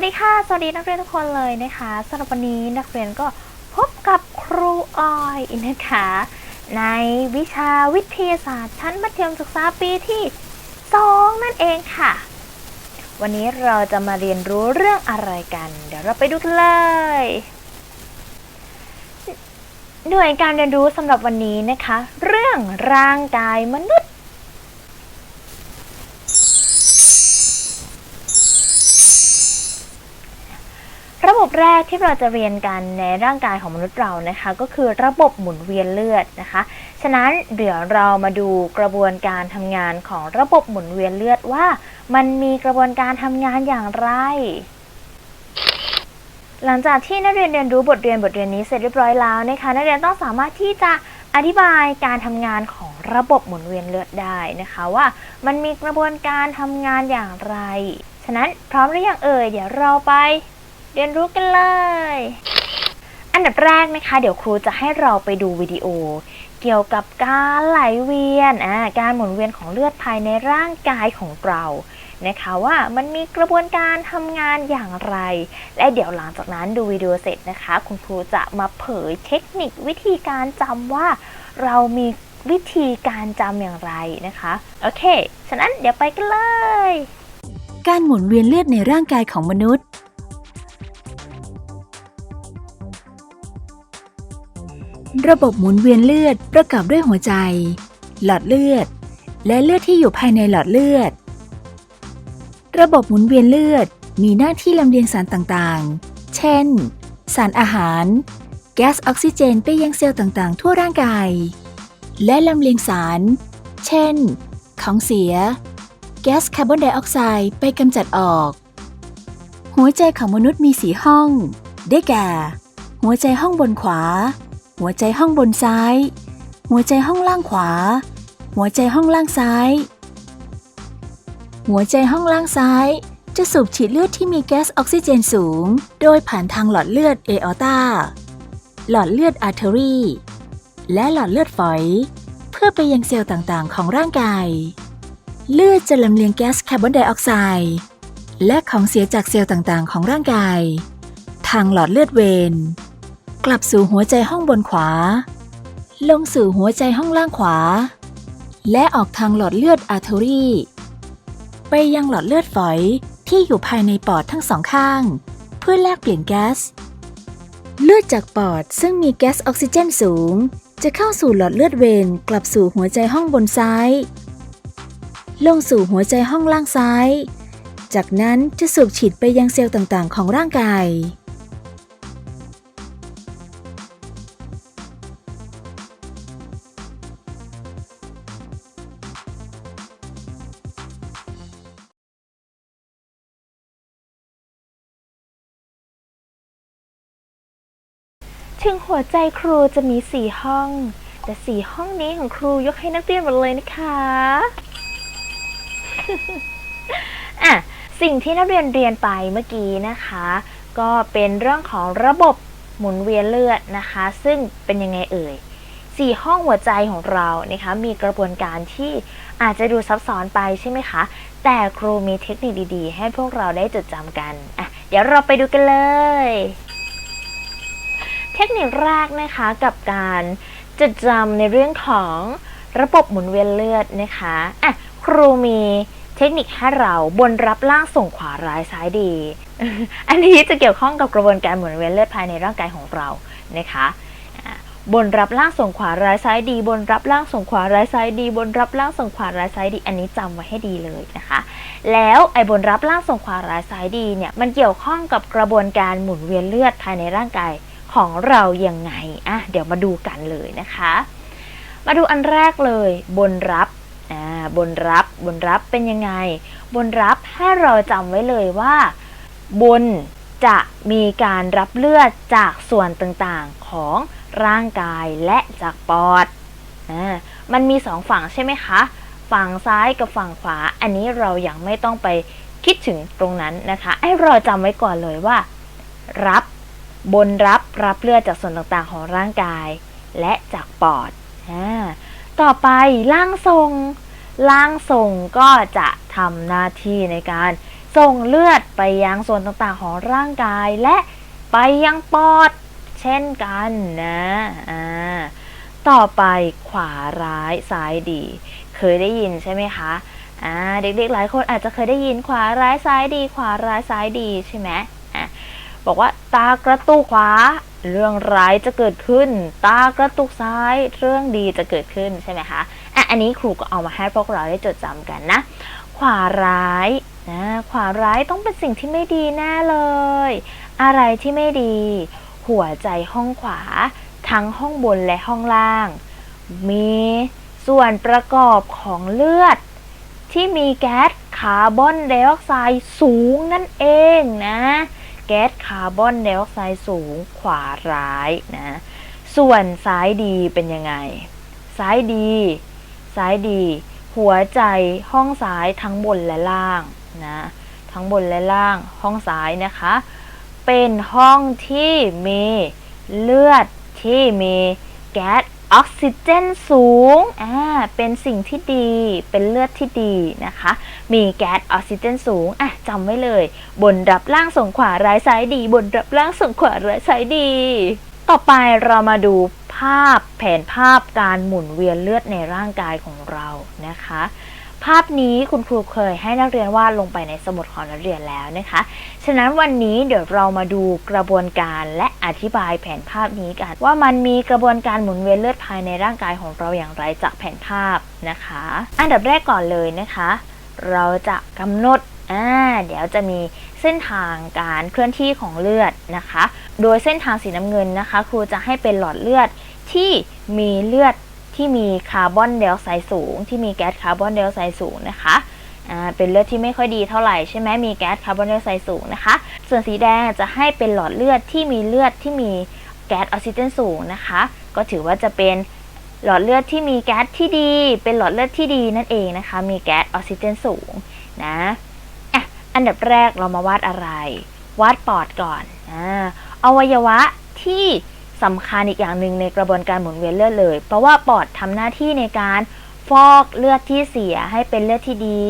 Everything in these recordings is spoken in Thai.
วัสดีค่ะ สวัสดีนักเรียนทุกคนเลยนะคะสำหรับวันนี้นักเรียนก็พบกับครูออยนะคะในวิชาวิทยาศาสตร์ชั้นมัธยมศึกษาปีที่ 2 นั่นเองค่ะ วันนี้เราจะมาเรียนรู้เรื่องอะไรกัน เดี๋ยวเราไปดูกันเลยหน่วยการเรียนรู้สำหรับวันนี้นะคะ เรื่องร่างกายมนุษย์ แรกที่เราจะเรียนกันในร่างกายของมนุษย์เรานะคะ ก็คือระบบหมุนเวียนเลือดนะคะ ฉะนั้นเดี๋ยวเรามาดูกระบวนการทำงานของระบบหมุนเวียนเลือดว่า มันมีกระบวนการทำงานอย่างไร หลังจากที่นักเรียนเรียนรู้บทเรียนบทเรียนนี้เสร็จเรียบร้อยแล้วนะคะนักเรียนต้องสามารถที่จะอธิบายการทำงานของระบบหมุนเวียนเลือดได้นะคะว่า มันมีกระบวนการทำงานอย่างไร ฉะนั้นพร้อมหรือยังเอ่ยเดี๋ยวเราไป เรียนรู้กันเลย อันดับแรกนะคะ เดี๋ยวครูจะให้เราไปดูวิดีโอ เกี่ยวกับการไหลเวียนอ่าการหมุนเวียนของเลือดภายในร่างกายของเรานะคะว่ามันมีกระบวนการทำงานอย่างไร และเดี๋ยวหลังจากนั้นดูวิดีโอเสร็จนะคะ คุณครูจะมาเผยเทคนิควิธีการจำว่าเรามีวิธีการจำอย่างไรนะคะ โอเค ฉะนั้นเดี๋ยวไปกันเลย การหมุนเวียนเลือดในร่างกายของมนุษย์ ระบบหมุนเวียนเลือดประกอบด้วยหัวใจ หลอดเลือด และเลือดที่อยู่ภายในหลอดเลือด ระบบหมุนเวียนเลือดมีหน้าที่ลำเลียงสารต่างๆ เช่น สารอาหาร แก๊สออกซิเจนไปยังเซลล์ต่างๆ ทั่วร่างกาย และลำเลียงสาร เช่น ของเสีย แก๊สคาร์บอนไดออกไซด์ไปกำจัดออก หัวใจของมนุษย์มีสีห้อง ได้แก่ หัวใจห้องบนขวา หัวใจห้องบนซ้าย หัวใจห้องล่างขวา หัวใจห้องล่างซ้าย หัวใจห้องล่างซ้าย จะสูบฉีดเลือดที่มีแก๊สออกซิเจนสูง โดยผ่านทางหลอดเลือดเอออตาหลอดเลือดอาร์เทอรีและหลอดเลือดฝอย เพื่อไปยังเซลล์ต่างๆ ของร่างกาย เลือดจะลำเลียงแก๊สคาร์บอนไดออกไซด์และของเสียจากเซลล์ต่างๆ ของร่างกาย ทางหลอดเลือดเวน กลับสู่หัวใจห้องบนขวา ลงสู่หัวใจห้องล่างขวา และออกทางหลอดเลือดอาร์เทอรีไปยังหลอดเลือดฝอยที่อยู่ภายในปอดทั้งสองข้าง เพื่อแลกเปลี่ยนแก๊ส เลือดจากปอดซึ่งมีแก๊สออกซิเจนสูง จะเข้าสู่หลอดเลือดเวนกลับสู่หัวใจห้องบนซ้าย ลงสู่หัวใจห้องล่างซ้าย จากนั้นจะสูบฉีดไปยังเซลล์ต่างๆ ของร่างกาย หัวใจครูจะมีสี่ห้อง แต่สี่ห้องนี้ของครูยกให้นักเรียนหมดเลยนะคะอะสิ่งที่นักเรียนเรียนไปเมื่อกี้นะคะ ก็เป็นเรื่องของระบบหมุนเวียนเลือดนะคะ ซึ่งเป็นยังไงเอ่ยสี่ห้องหัวใจของเรานะคะมีกระบวนการที่อาจจะดูซับซ้อนไปใช่ไหมคะ แต่ครูมีเทคนิคดีๆ ให้พวกเราได้จดจำกันอะเดี๋ยวเราไปดูกันเลย เทคนิคแรกนะคะกับการจดจำในเรื่องของระบบหมุนเวียนเลือดนะคะอะครูมีเทคนิคให้เราบนรับล่างส่งขวาร้ายซ้ายดี อันนี้จะเกี่ยวข้องกับกระบวนการหมุนเวียนเลือดภายในร่างกายของเรานะคะอะบนรับล่างส่งขวาร้ายซ้ายดี บนรับล่างส่งขวาร้ายซ้ายดี บนรับล่างส่งขวาร้ายซ้ายดี อันนี้จำไว้ให้ดีเลยนะคะ แล้วไอ้บนรับล่างส่งขวาร้ายซ้ายดีเนี่ยมันเกี่ยวข้องกับกระบวนการหมุนเวียนเลือดภายในร่างกาย ของเรายังไงอะเดี๋ยวมาดูกันเลยนะคะ มาดูอันแรกเลยบนรับอ่าบนรับบนรับเป็นยังไง บนรับให้เราจำไว้เลยว่า บนจะมีการรับเลือดจากส่วนต่างๆของร่างกายและจากปอดอ่ามันมีสองฝั่งใช่ไหมคะ ฝั่งซ้ายกับฝั่งขวา อันนี้เรายัางไม่ต้องไปคิดถึงตรงนั้นนะคะ ให้เราจำไว้ก่อนเลยว่า รับ บนรับรับเลือดจากส่วนต่างๆของร่างกาย และจากปอดอต่อไปล่างทรงล่างทรงก็จะทำหน้าที่ในการส่งเลือดไปยังส่วนต่างๆของร่างกาย และไปยังปอด เช่นกันนะอ่าต่อไปขวาร้ายซ้ายดี เคยได้ยินใช่ไหมคะอ่าเด็กๆหลายคนอาจจะเคยได้ยินขวาร้ายซ้ายดี ขวาร้ายซ้ายดีใช่ไหม บอกว่าตากระตุกขวา เรื่องร้ายจะเกิดขึ้น ตากระตุกซ้าย เรื่องดีจะเกิดขึ้นใช่ไหมคะอะอันนี้ครูก็เอามาให้พวกเราได้จดจำกันนะ ขวาร้ายนะขวาร้ายต้องเป็นสิ่งที่ไม่ดีแน่เลย อะไรที่ไม่ดี หัวใจห้องขวา ทั้งห้องบนและห้องล่าง มีส่วนประกอบของเลือด ที่มีแก๊สคาร์บอนไดออกไซด์สูงนั่นเองนะ แก๊สคาร์บอนไดออกไซด์สูงขวาร้ายนะ ส่วนซ้ายดีเป็นยังไง ซ้ายดี ซ้ายดี หัวใจห้องซ้ายทั้งบนและล่างนะ ทั้งบนและล่างห้องซ้ายนะคะ เป็นห้องที่มีเลือดที่มีแก๊ส ออกซิเจนสูง อ่า เป็นสิ่งที่ดี เป็นเลือดที่ดีนะคะ มีแก๊สออกซิเจนสูง อะจำไว้เลย บนรับล่างส่งขวาร้ายซ้ายดี บนรับล่างส่งขวาร้ายซ้ายดี ต่อไปเรามาดูภาพแผนภาพการหมุนเวียนเลือดในร่างกายของเรานะคะ ภาพนี้คุณครูเคยให้นักเรียนวาดลงไปในสมุดของนักเรียนแล้วนะคะ ฉะนั้นวันนี้เดี๋ยวเรามาดูกระบวนการและอธิบายแผนภาพนี้กัน ว่ามันมีกระบวนการหมุนเวียนเลือดภายในร่างกายของเราอย่างไรจากแผนภาพนะคะ อันดับแรกก่อนเลยนะคะ เราจะกำหนดอ่าเดี๋ยวจะมีเส้นทางการเคลื่อนที่ของเลือดนะคะ โดยเส้นทางสีน้ำเงินนะคะ ครูจะให้เป็นหลอดเลือดที่มีเลือด ที่มีคาร์บอนไดออกไซด์สูง ที่มีแก๊สคาร์บอนไดออกไซด์สูงนะคะเป็นเลือดที่ไม่ค่อยดีเท่าไหร่ใช่ไหมมีแก๊สคาร์บอนไดออกไซด์สูงนะคะ ส่วนสีแดงจะให้เป็นหลอดเลือดที่มีเลือดที่มีแก๊สออกซิเจนสูงนะคะ ก็ถือว่าจะเป็นหลอดเลือดที่มีแก๊สที่ดี เป็นหลอดเลือดที่ดีนั่นเองนะคะ มีแก๊สออกซิเจนสูงนะอะอันดับแรกเรามาวาดอะไร วาดปอดก่อนอ่าอวัยวะที่ สำคัญอีกอย่างหนึ่งในกระบวนการหมุนเวียนเลือดเลย เพราะว่าปอดทำหน้าที่ในการฟอกเลือดที่เสียให้เป็นเลือดที่ดี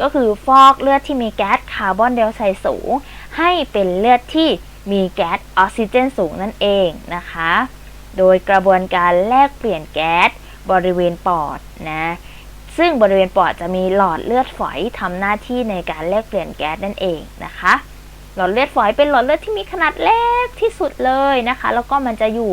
ก็คือฟอกเลือดที่มีแก๊สคาร์บอนไดออกไซด์สูง ให้เป็นเลือดที่มีแก๊สออกซิเจนสูงนั่นเองนะคะ โดยกระบวนการแลกเปลี่ยนแก๊สบริเวณปอดนะ ซึ่งบริเวณปอดจะมีหลอดเลือดฝอยทำหน้าที่ในการแลกเปลี่ยนแก๊สนั่นเองนะคะ หลอดเลือดฝอยเป็นหลอดเลือดที่มีขนาดเล็กที่สุดเลยนะคะ แล้วก็มันจะอยู่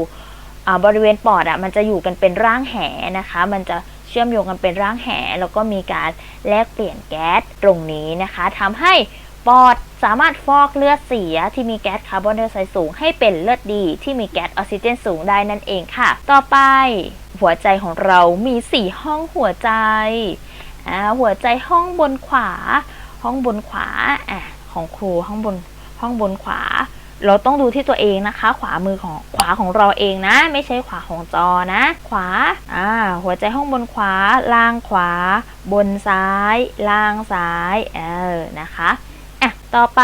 บริเวณปอดอะมันจะอยู่กันเป็นร่างแหนะคะ มันจะเชื่อมโยงกันเป็นร่างแหแล้วก็มีการแลกเปลี่ยนแก๊สตรงนี้นะคะทำให้ปอดสามารถฟอกเลือดเสียที่มีแก๊สคาร์บอนไดออกไซด์สูงให้เป็นเลือดดีที่มีแก๊สออกซิเจนสูงได้นั่นเองค่ะ ต่อไปหัวใจของเรามี 4 ห้องหัวใจหัวใจห้องบนขวา ห้องบนขวาอของครูห้องบน ห้องบนขวา เราต้องดูที่ตัวเองนะคะ ขวามือของขวาของเราเองนะ ไม่ใช่ขวาของจอนะ ขวาอ่าหัวใจห้องบนขวา ล่างขวา บนซ้าย ล่างซ้ายเออนะคะอะต่อไป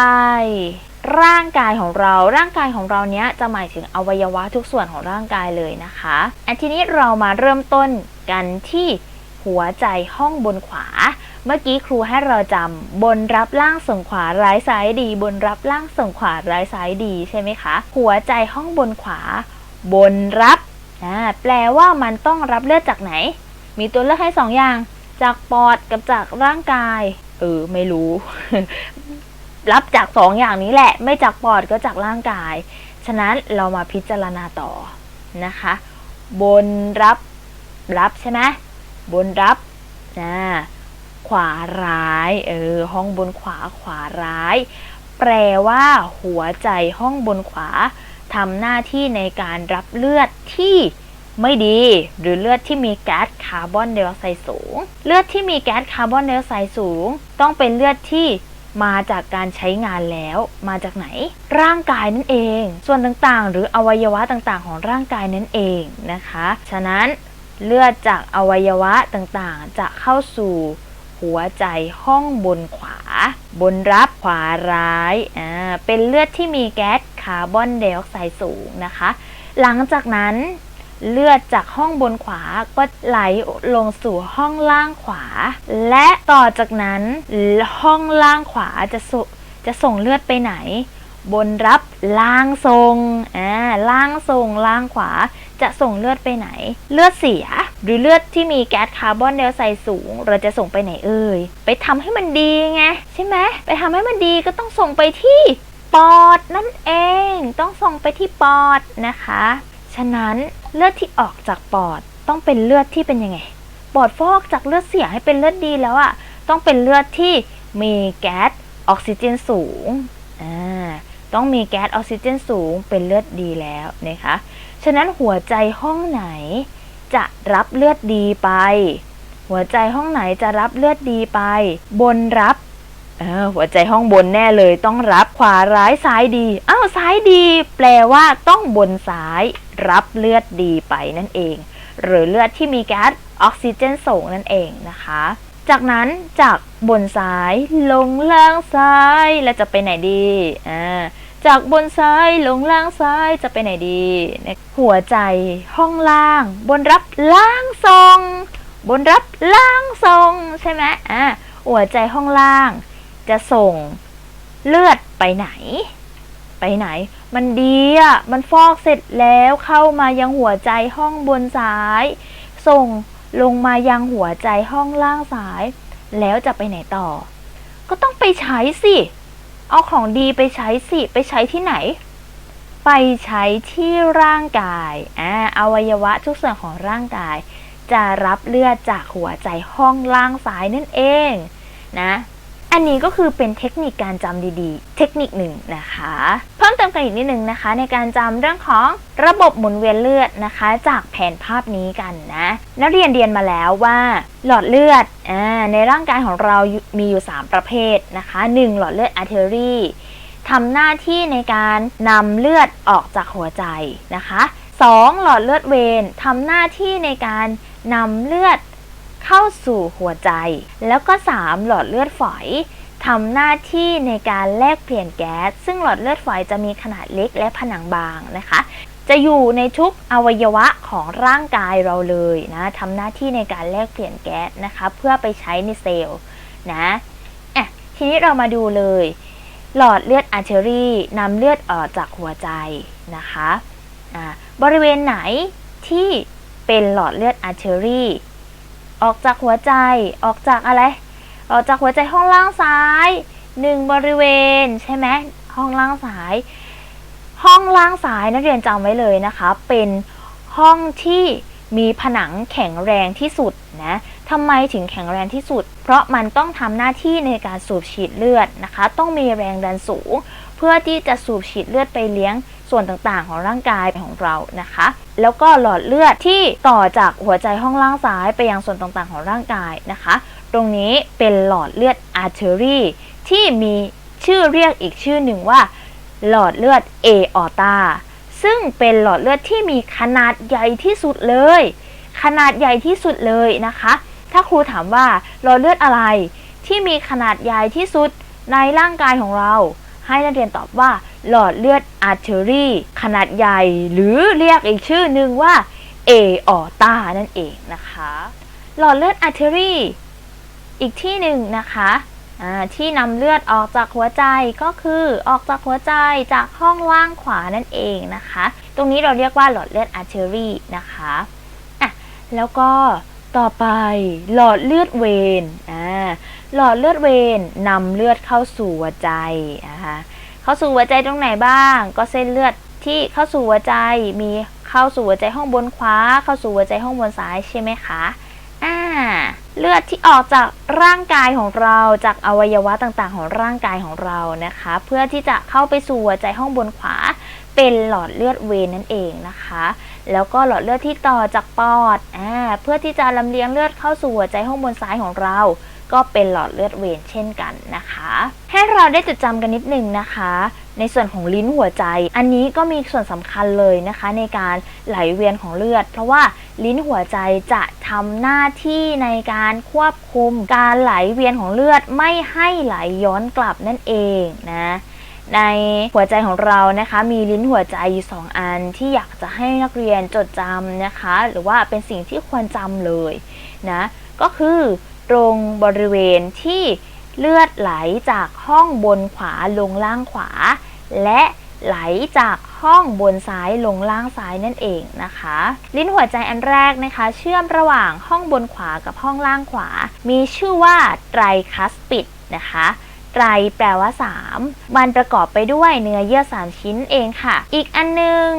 ร่างกายของเรา ร่างกายของเราเนี้ยจะหมายถึงอวัยวะทุกส่วนของร่างกายเลยนะคะอันทีนี้เรามาเริ่มต้นกันที่หัวใจห้องบนขวา เมื่อกี้ครูให้เราจำบนรับล่างส่งขวาร้ายซ้ายดี บนรับล่างส่งขวาร้ายซ้ายดีใช่ไหมคะ หัวใจห้องบนขวา บนรับอ่าแปลว่ามันต้องรับเลือดจากไหน มีตัวเลือกให้สองอย่าง จากปอดกับจากร่างกาย เออ ไม่รู้ รับจากสองอย่างนี้แหละ ไม่จากปอดก็จากร่างกาย ฉะนั้นเรามาพิจารณาต่อนะคะ บนรับ รับใช่ไหมบนรับนะ ขวาร้าย เออ ห้องบนขวาขวาร้าย แปลว่า หัวใจห้องบนขวาทำหน้าที่ในการรับเลือดที่ไม่ดี หรือเลือดที่มีแก๊สคาร์บอนไดออกไซด์สูง เลือดที่มีแก๊สคาร์บอนไดออกไซด์สูง ต้องเป็นเลือดที่มาจากการใช้งานแล้วมาจากไหน ร่างกายนั่นเอง ส่วนต่างๆ หรืออวัยวะต่างๆ ของร่างกายนั่นเองนะคะ ฉะนั้นเลือดจากอวัยวะต่างๆ จะเข้าสู่ หัวใจห้องบนขวา บนรับขวาร้ายอ่าเป็นเลือดที่มีแก๊สคาร์บอนไดออกไซด์สูงนะคะ หลังจากนั้นเลือดจากห้องบนขวาก็ไหลลงสู่ห้องล่างขวา และต่อจากนั้นห้องล่างขวาจะสจะส่งเลือดไปไหน บนรับล่างทรงอ่าล่างทรงล่างขวาจะส่งเลือดไปไหน เลือดเสีย หรือเลือดที่มีแก๊สคาร์บอนไดออกไซด์สูง เราจะส่งไปไหนเอ่ย ไปทำให้มันดีไงใช่ไหมไปทำให้มันดีก็ต้องส่งไปที่ปอดนั่นเอง ต้องส่งไปที่ปอดนะคะ ฉะนั้นเลือดที่ออกจากปอดต้องเป็นเลือดที่เป็นยังไง ปอดฟอกจากเลือดเสียให้เป็นเลือดดีแล้วอะต้องเป็นเลือดที่มีแก๊สออกซิเจนสูงอ่าต้องมีแก๊สออกซิเจนสูงเป็นเลือดดีแล้วนะคะ ฉะนั้นหัวใจห้องไหน จะรับเลือดดีไป หัวใจห้องไหนจะรับเลือดดีไป บนรับเออหัวใจห้องบนแน่เลยต้องรับขวาร้ายซ้ายดีอ้าวซ้ายดี แปลว่าต้องบนซ้าย รับเลือดดีไปนั่นเอง หรือเลือดที่มีแก๊สออกซิเจนสูงนั่นเองนะคะ จากนั้นจากบนซ้ายลงล่างซ้ายแล้วจะไปไหนดีอ่า จากบนซ้ายลงล่างซ้ายจะไปไหนดีนะหัวใจห้องล่าง บนรับล่างทรง บนรับล่างทรงใช่ไหมอ่าหัวใจห้องล่าง จะส่งเลือดไปไหน ไปไหน มันดีอะมันฟอกเสร็จแล้วเข้ามายังหัวใจห้องบนซ้าย ส่งลงมายังหัวใจห้องล่างซ้าย แล้วจะไปไหนต่อ ก็ต้องไปใช้สิ เอาของดีไปใช้สิ ไปใช้ที่ไหน ไปใช้ที่ร่างกายอ่าอวัยวะทุกส่วนของร่างกาย จะรับเลือดจากหัวใจห้องล่างซ้ายนั่นเองนะ อันนี้ก็คือเป็นเทคนิคการจำดีๆ เทคนิคหนึ่งนะคะ เพิ่มเติมกันอีกนิดนึงนะคะ ในการจำเรื่องของระบบหมุนเวียนเลือดนะคะ จากแผนภาพนี้กันนะนักเรียนเรียนมาแล้วว่า หลอดเลือดอในร่างกายของเรามีอยู่ 3 ประเภทนะคะ 1. หลอดเลือดอาร์เทอรี่ทำหน้าที่ในการนำเลือดออกจากหัวใจนะคะ 2. หลอดเลือดเวนทำหน้าที่ในการนำเลือด เข้าสู่หัวใจ แล้วก็ 3 หลอดเลือดฝอยทำหน้าที่ในการแลกเปลี่ยนแก๊ส ซึ่งหลอดเลือดฝอยจะมีขนาดเล็กและผนังบางนะคะ จะอยู่ในทุกอวัยวะของร่างกายเราเลยนะทำหน้าที่ในการแลกเปลี่ยนแก๊สนะคะ เพื่อไปใช้ในเซลล์นะอะทีนี้เรามาดูเลย หลอดเลือดอาร์เทอรี่นำเลือดออกจากหัวใจนะคะอ่าบริเวณไหนที่เป็นหลอดเลือดอาร์เทอรี่ ออกจากหัวใจ ออกจากอะไร ออกจากหัวใจห้องล่างซ้ายหนึ่งบริเวณใช่ไหมห้องล่างซ้าย ห้องล่างซ้ายนักเรียนจำไว้เลยนะคะ เป็นห้องที่มีผนังแข็งแรงที่สุดนะทำไมถึงแข็งแรงที่สุด เพราะมันต้องทำหน้าที่ในการสูบฉีดเลือดนะคะ ต้องมีแรงดันสูง เพื่อที่จะสูบฉีดเลือดไปเลี้ยง ส่วนต่างๆ ของร่างกายของเรานะคะ แล้วก็หลอดเลือดที่ต่อจากหัวใจห้องล่างซ้ายไปยังส่วนต่างๆ ของร่างกายนะคะ ตรงนี้เป็นหลอดเลือดอาร์เทอรี่ที่มีชื่อเรียกอีกชื่อหนึ่งว่า หลอดเลือดเอออตาซึ่งเป็นหลอดเลือดที่มีขนาดใหญ่ที่สุดเลย ขนาดใหญ่ที่สุดเลยนะคะ ถ้าครูถามว่าหลอดเลือดอะไรที่มีขนาดใหญ่ที่สุดในร่างกายของเรา ให้นักเรียนตอบว่า หลอดเลือดอาร์เทอรี่ขนาดใหญ่ หรือเรียกอีกชื่อหนึ่งว่าเอออตานั่นเองนะคะ หลอดเลือดอาร์เทอรี่อีกที่หนึ่งนะคะที่นำเลือดออกจากหัวใจก็คือออกจากหัวใจจากห้องล่างขวานั่นเองนะคะ ตรงนี้เราเรียกว่าหลอดเลือดอาร์เทอรี่นะคะอะแล้วก็ต่อไปหลอดเลือดเวนอ่าหลอดเลือดเวนนำเลือดเข้าสู่หัวใจนะคะ เข้าสู่หัวใจตรงไหนบ้าง ก็เส้นเลือดที่เข้าสู่หัวใจมีเข้าสู่หัวใจห้องบนขวา เข้าสู่หัวใจห้องบนซ้ายใช่ไหมคะอ่าเลือดที่ออกจากร่างกายของเราจากอวัยวะต่างๆ ของร่างกายของเรานะคะ เพื่อที่จะเข้าไปสู่หัวใจห้องบนขวา เป็นหลอดเลือดเวนนั่นเองนะคะ แล้วก็หลอดเลือดที่ต่อจากปอดอ่าเพื่อที่จะลำเลียงเลือดเข้าสู่หัวใจห้องบนซ้ายของเรา ก็เป็นหลอดเลือดเวนเช่นกันนะคะ ให้เราได้จดจำกันนิดนึงนะคะ ในส่วนของลิ้นหัวใจ อันนี้ก็มีส่วนสำคัญเลยนะคะ ในการไหลเวียนของเลือด เพราะว่าลิ้นหัวใจจะทำหน้าที่ในการควบคุมการไหลเวียนของเลือดไม่ให้ไหลย้อนกลับนั่นเองนะในหัวใจของเรานะคะ มีลิ้นหัวใจอยู่สองอันที่อยากจะให้นักเรียนจดจำนะคะ หรือว่าเป็นสิ่งที่ควรจำเลยนะก็คือ ตรงบริเวณที่เลือดไหลจากห้องบนขวาลงล่างขวา และไหลจากห้องบนซ้ายลงล่างซ้ายนั่นเองนะคะ ลิ้นหัวใจอันแรกนะคะ เชื่อมระหว่างห้องบนขวากับห้องล่างขวา มีชื่อว่าไตรคัสปิดนะคะไตรแปลว่า 3 มันประกอบไปด้วยเนื้อเยื่อ 3 ชิ้นเองค่ะ อีกอันหนึง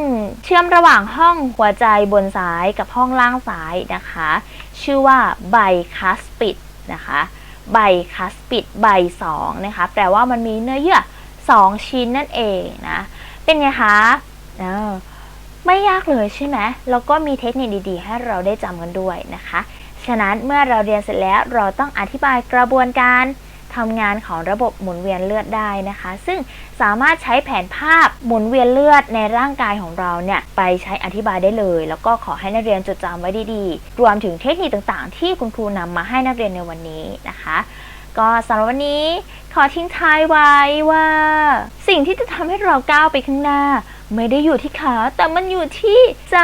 เชื่อมระหว่างห้องหัวใจบนซ้ายกับห้องล่างซ้ายนะคะ ชื่อว่าไบคัสปิดนะคะไบคัสปิดไบสองนะคะ แปลว่ามันมีเนื้อเยื่อ2ชิ้นนั่นเองนะ เป็นไงคะไม่ยากเลยใช่ไหมแล้วก็มีเทคนิคดีๆ ให้เราได้จำกันด้วยนะคะ ฉะนั้นเมื่อเราเรียนเสร็จแล้วเราต้องอธิบายกระบวนการ ทำงานของระบบหมุนเวียนเลือดได้นะคะ ซึ่งสามารถใช้แผนภาพหมุนเวียนเลือดในร่างกายของเราเนี่ยไปใช้อธิบายได้เลย แล้วก็ขอให้นักเรียนจดจำไว้ดีๆ รวมถึงเทคนิคต่างๆ ที่คุณครูนำมาให้นักเรียนในวันนี้นะคะก็สำหรับวันนี้ขอทิ้งท้ายไว้ว่า สิ่งที่จะทำให้เราก้าวไปข้างหน้า ไม่ได้อยู่ที่ขาแต่มันอยู่ที่ใจ